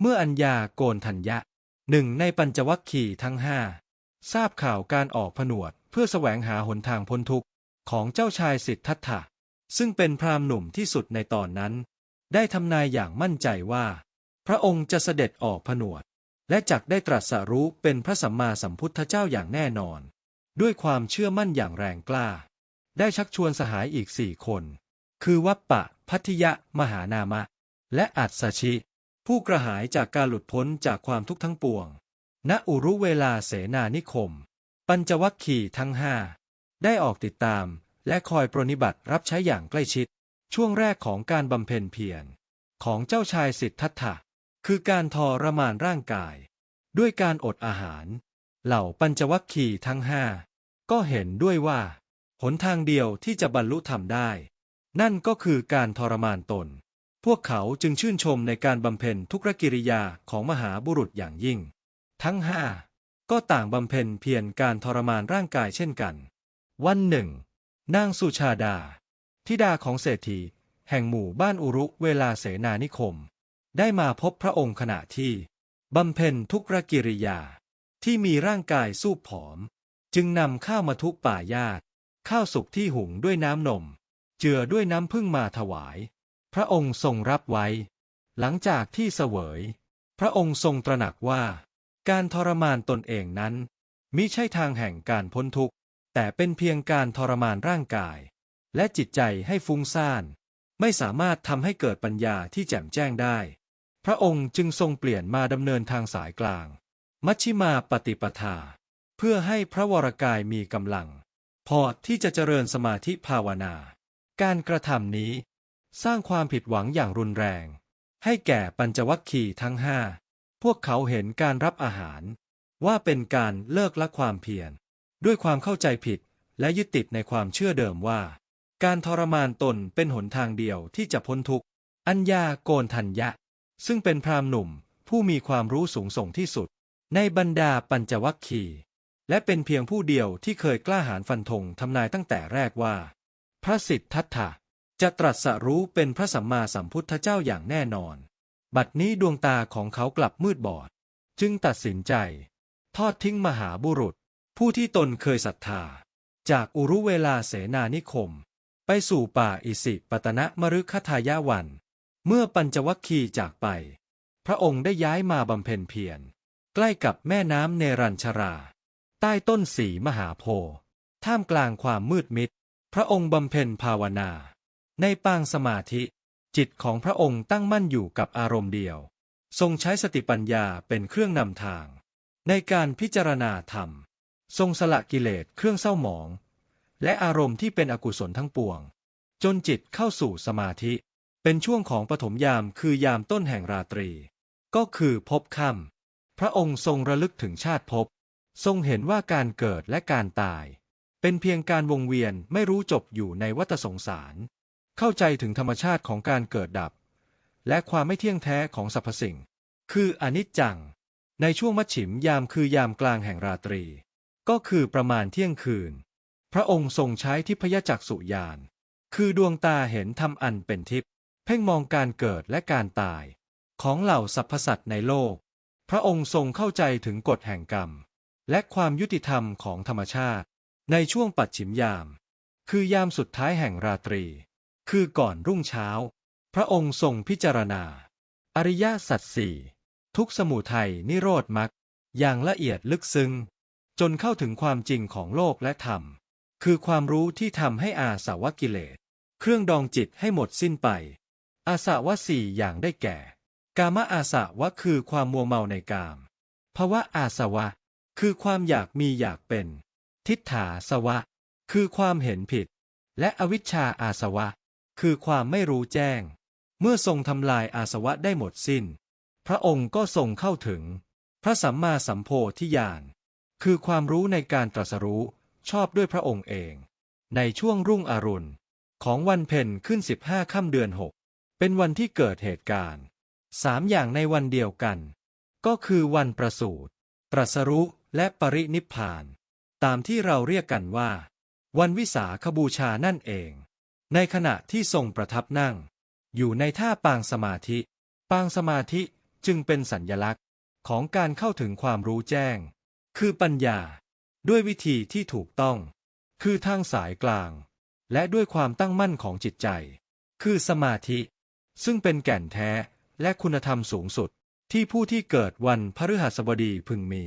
เมื่ออัญญาโกนทัญญะหนึ่งในปัญจวัคคีย์ทั้งห้าทราบข่าวการออกผนวดเพื่อแสวงหาหนทางพ้นทุกข์ของเจ้าชายสิทธัตถะซึ่งเป็นพราหมณ์หนุ่มที่สุดในตอนนั้น ได้ทำนายอย่างมั่นใจว่า พระองค์จะเสด็จออกผนวด และจักได้ตรัสรู้เป็นพระสัมมาสัมพุทธเจ้าอย่างแน่นอน ด้วยความเชื่อมั่นอย่างแรงกล้า ได้ชักชวนสหายอีกสี่คน คือวัปปะ พัทยะ มหานามะ และอัศชิ ผู้กระหายจากการหลุดพ้นจากความทุกข์ทั้งปวง ณ อุรุเวลาเสนานิคม ปัญจวัคคีย์ทั้งห้าได้ออกติดตามและคอยปรนิบัติรับใช้อย่างใกล้ชิด ช่วงแรกของการบำเพ็ญเพียรของเจ้าชายสิทธัตถะ คือการทรมานร่างกาย ด้วยการอดอาหาร เหล่าปัญจวัคคีย์ทั้งห้าก็เห็นด้วยว่า หนทางเดียวที่จะบรรลุธรรมได้ นั่นก็คือการทรมานตน พวกเขาจึงชื่นชมในการบำเพ็ญทุกรกิริยาของมหาบุรุษอย่างยิ่ง ทั้งห้าก็ต่างบำเพ็ญเพียรการทรมานร่างกายเช่นกัน วันหนึ่ง นางสุชาดา ธิดาของเศรษฐี แห่งหมู่บ้านอุรุเวลาเสนานิคม ได้มาพบพระองค์ขณะที่บำเพ็ญทุกรกิริยาที่มีร่างกายสู้ผอม จึงนำข้าวมาทุกป่ายาตข้าวสุกที่หุงด้วยน้ำนม เจือด้วยน้ำพึ่งมาถวาย พระองค์ทรงรับไว้ หลังจากที่เสวย พระองค์ทรงตระหนักว่า การทรมานตนเองนั้นมิใช่ทางแห่งการพ้นทุกข์ แต่เป็นเพียงการทรมานร่างกาย และจิตใจให้ฟุ้งซ่าน ไม่สามารถทำให้เกิดปัญญาที่แจ่มแจ้งได้ พระองค์จึงทรงเปลี่ยนมาดำเนินทางสายกลาง มัชชิมาปฏิปทา เพื่อให้พระวรกายมีกำลัง พอที่จะเจริญสมาธิภาวนา การกระทำนี้ สร้างความผิดหวังอย่างรุนแรง ให้แก่ปัญจวัคคีย์ทั้งห้าพวกเขาเห็นการรับอาหาร ว่าเป็นการเลิกละความเพียร ด้วยความเข้าใจผิดและยึดติดในความเชื่อเดิมว่า การทรมานตนเป็นหนทางเดียวที่จะพ้นทุกข์ อัญญาโกนทัญญะ ซึ่งเป็นพราหมณ์หนุ่มผู้มีความรู้สูงส่งที่สุด ในบรรดาปัญจวัคคีย์และเป็นเพียงผู้เดียวที่เคยกล้าหาญฟันธงทำนายตั้งแต่แรกว่า พระสิทธัตถะ จะตรัสรู้เป็นพระสัมมาสัมพุทธเจ้าอย่างแน่นอน บัดนี้ดวงตาของเขากลับมืดบอด จึงตัดสินใจ ทอดทิ้งมหาบุรุษ ผู้ที่ตนเคยศรัทธา จากอุรุเวลาเสนานิคม ไปสู่ป่าอิสิปตนะมฤคทายาวัน เมื่อปัญจวัคคีย์จากไป พระองค์ได้ย้ายมาบำเพ็ญเพียร ใกล้กับแม่น้ำเนรัญชรา ใต้ต้นสีมหาโพธิ์ท่ามกลางความมืดมิด พระองค์บำเพ็ญภาวนา ในปางสมาธิ จิตของพระองค์ตั้งมั่นอยู่กับอารมณ์เดียว ทรงใช้สติปัญญาเป็นเครื่องนำทาง ในการพิจารณาธรรม ทรงสละกิเลสเครื่องเศร้าหมอง และอารมณ์ที่เป็นอกุศลทั้งปวง จนจิตเข้าสู่สมาธิ เป็นช่วงของปฐมยามคือยามต้นแห่งราตรี ก็คือพบค่ำพระองค์ทรงระลึกถึงชาติภพทรงเห็นว่าการเกิดและการตาย เป็นเพียงการวงเวียนไม่รู้จบอยู่ในวัฏสงสาร เข้าใจถึงธรรมชาติของการเกิดดับ และความไม่เที่ยงแท้ของสรรพสิ่ง คืออนิจจัง ในช่วงมัชฉิมยามคือยามกลางแห่งราตรี ก็คือประมาณเที่ยงคืน พระองค์ทรงใช้ทิพยจักษุญาณคือดวงตาเห็นธรรมอันเป็นทิพย์เพ่งมองการเกิดและการตาย ของเหล่าสรรพสัตว์ในโลก พระองค์ทรงเข้าใจถึงกฎแห่งกรรม และความยุติธรรมของธรรมชาติ ในช่วงปัดฉิมยาม คือยามสุดท้ายแห่งราตรี คือก่อนรุ่งเช้า พระองค์ทรงพิจารณา อริยสัจสี่ทุกสมุทัยนิโรธมรรคอย่างละเอียดลึกซึ้ง จนเข้าถึงความจริงของโลกและธรรม คือความรู้ที่ทำให้อาสาวกิเลส เครื่องดองจิตให้หมดสิ้นไป อาสาวะสี่อย่างได้แก่ กามอาสาวะคือความมัวเมาในกามภาวะอาสวะ คือความอยากมีอยากเป็น ทิฏฐาสวะ คือความเห็นผิด และอวิชชาอาสวะ คือความไม่รู้แจ้ง เมื่อทรงทำลายอาสวะได้หมดสิ้น พระองค์ก็ทรงเข้าถึง พระสัมมาสัมโพธิญาณ คือความรู้ในการตรัสรู้ชอบด้วยพระองค์เอง ในช่วงรุ่งอรุณ ของวันเพ็ญขึ้นสิบห้าค่ำเดือนหกเป็นวันที่เกิดเหตุการณ์สามอย่างในวันเดียวกัน ก็คือวันประสูติตรัสรู้และปรินิพพาน ตามที่เราเรียกกันว่า วันวิสาขบูชานั่นเอง ในขณะที่ทรงประทับนั่ง อยู่ในท่าปางสมาธิ ปางสมาธิจึงเป็นสัญญลักษณ์ของการเข้าถึงความรู้แจ้ง คือปัญญา ด้วยวิธีที่ถูกต้อง คือทางสายกลาง และด้วยความตั้งมั่นของจิตใจ คือสมาธิ ซึ่งเป็นแก่นแท้และคุณธรรมสูงสุดที่ผู้ที่เกิดวันพฤหัสบดีพึงมี